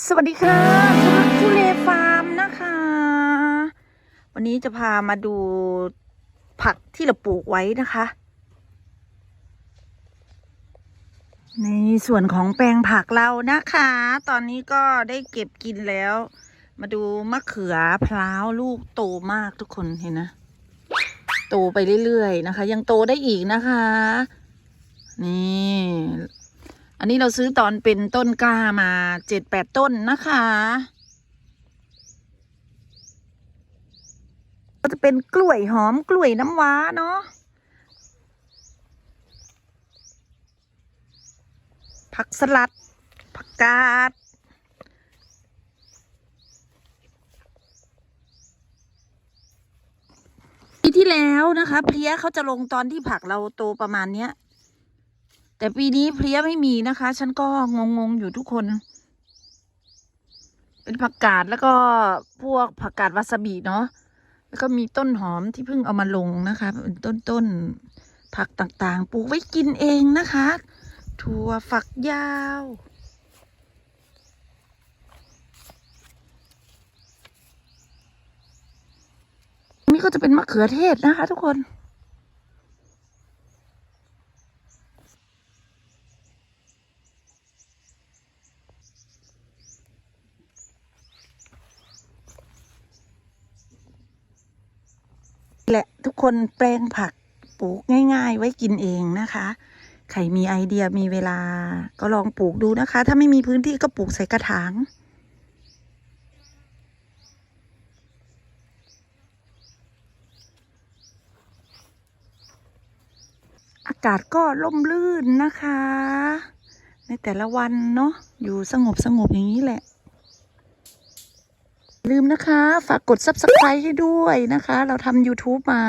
สวัสดีค่ะสำหรับทุเลฟาร์มนะคะ วันนี้จะพามาดูผักที่เราปลูกไว้นะคะ ในส่วนของแปลงผักเรานะคะ ตอนนี้ก็ได้เก็บกินแล้ว มาดูมะเขือพร้าวลูกโตมากทุกคนเห็นนะ โตไปเรื่อยๆนะคะ ยังโตได้อีกนะคะ นี่ อันนี้เราซื้อตอนเป็นต้นกล้ามาเจ็ดแปดต้นนะคะ ก็จะเป็นกล้วยหอมกล้วยน้ำว้าเนาะผักสลัด ผักกาด ปีที่แล้วนะคะ เพลี้ยเขาจะลงตอนที่ผักเราโตประมาณเนี้ย แต่ปีนี้เพลี้ยไม่มีนะคะ ฉันก็งงๆอยู่ทุกคน เป็นผักกาดแล้วก็พวกผักกาดวาซาบิเนาะแล้วก็มีต้นหอมที่เพิ่งเอามาลงนะคะเป็นต้นต้นๆผักต่างๆ ปลูกไว้กินเองนะคะ ถั่วฝักยาว นี่ก็จะเป็นมะเขือเทศนะคะทุกคน แหละทุกคนแปลงผักปลูกง่าย ๆ ไว้กินเองนะคะ ใครมีไอเดียมีเวลาก็ลองปลูกดูนะคะ ถ้าไม่มีพื้นที่ก็ปลูกใส่กระถางอากาศก็ร่มรื่นนะคะ ในแต่ละวันเนาะอยู่สงบสงบอย่างนี้แหละ ลืมนะคะ ฝากกด subscribe ให้ด้วยนะคะ เราทำ YouTube มา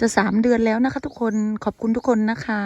จะสามเดือนแล้วนะคะทุกคนขอบคุณทุกคนนะคะ